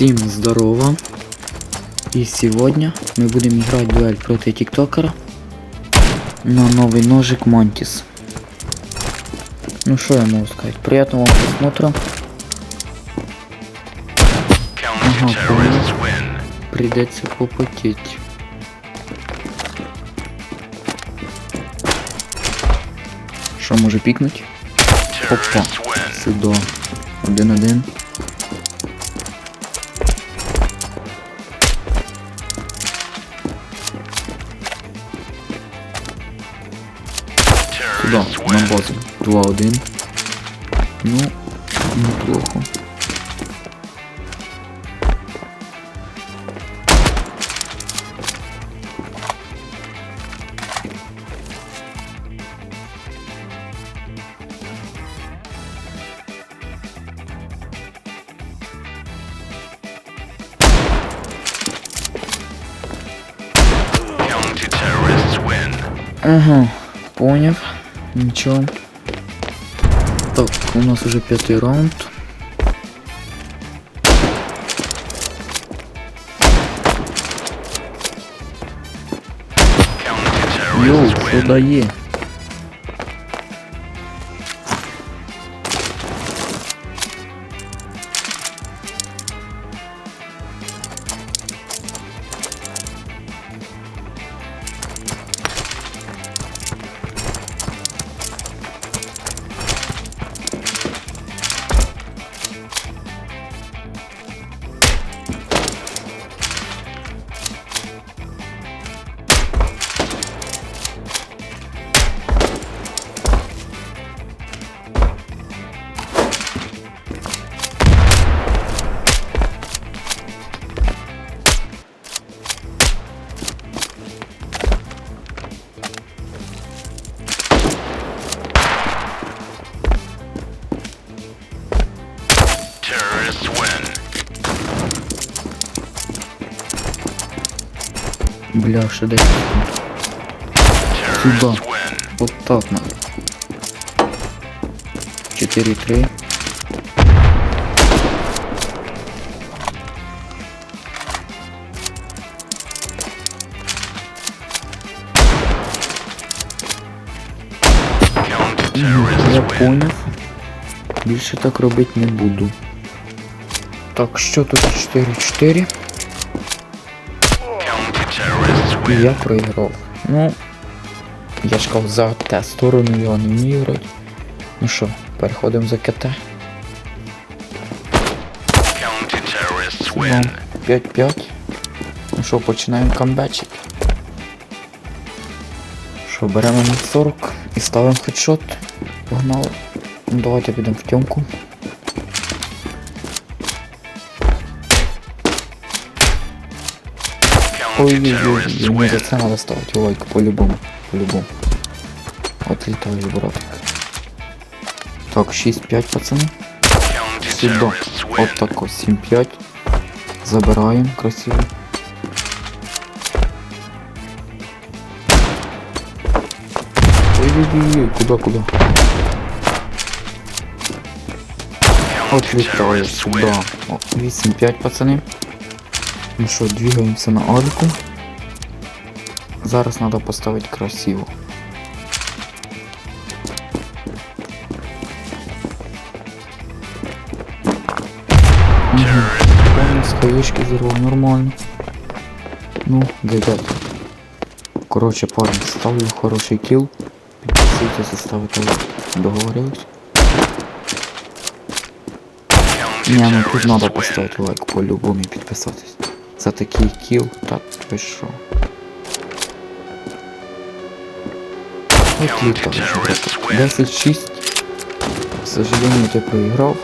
Всем здорово. И сегодня мы будем играть дуэль против тиктокера на новый ножик Мантис. Ну что я могу сказать? Приятного вам просмотра. Ага, понял. Придется попотеть. Що може пікнуть? Опа. Сюди. Один-один. Сюда, на базу. 2-1. Ну, неплохо. Ага, понял. Ничего. Так, у нас уже пятый раунд. Йоу, Counter-terrorists що Бля, що десь. Win. Вот так надо. 4-3. Counter-terrorists Я win. поняв. Більше так робити не буду. Так, що тут 4-4? І я проіграв. Ну, я ж казав, за те сторону я не вмію грати. Ну що, переходимо за КТ. Counter-terrorists Ну, win. 5-5. Ну що, починаємо камбечик. Що, беремо на 40 і ставимо хедшот. Погнали. Ну, давайте підемо в тьомку. Ой-ой-ой, за win. це треба ставити лайк по-любому. По-любому. От літаєш, братик. Так, 6-5, пацани. Counter-terrorists От тако, 7-5. Забираємо красиво. Ой-ой-ой, куда, куда? От літає Counter-terrorists сюди. 8-5, пацани. Ну що, двигаємося на Альку. Зараз треба поставити красиво. Помню, с взорвал нормально. Ну, гайдать. Короче, парни, ставлю хороший килл. Підписуйтесь, ставите лайк. Договорились? Не, ну тут надо win. поставити лайк по-любому і підписатись. За такий кіл, так ви що? От win. 10-6. К сожалению, я проіграв.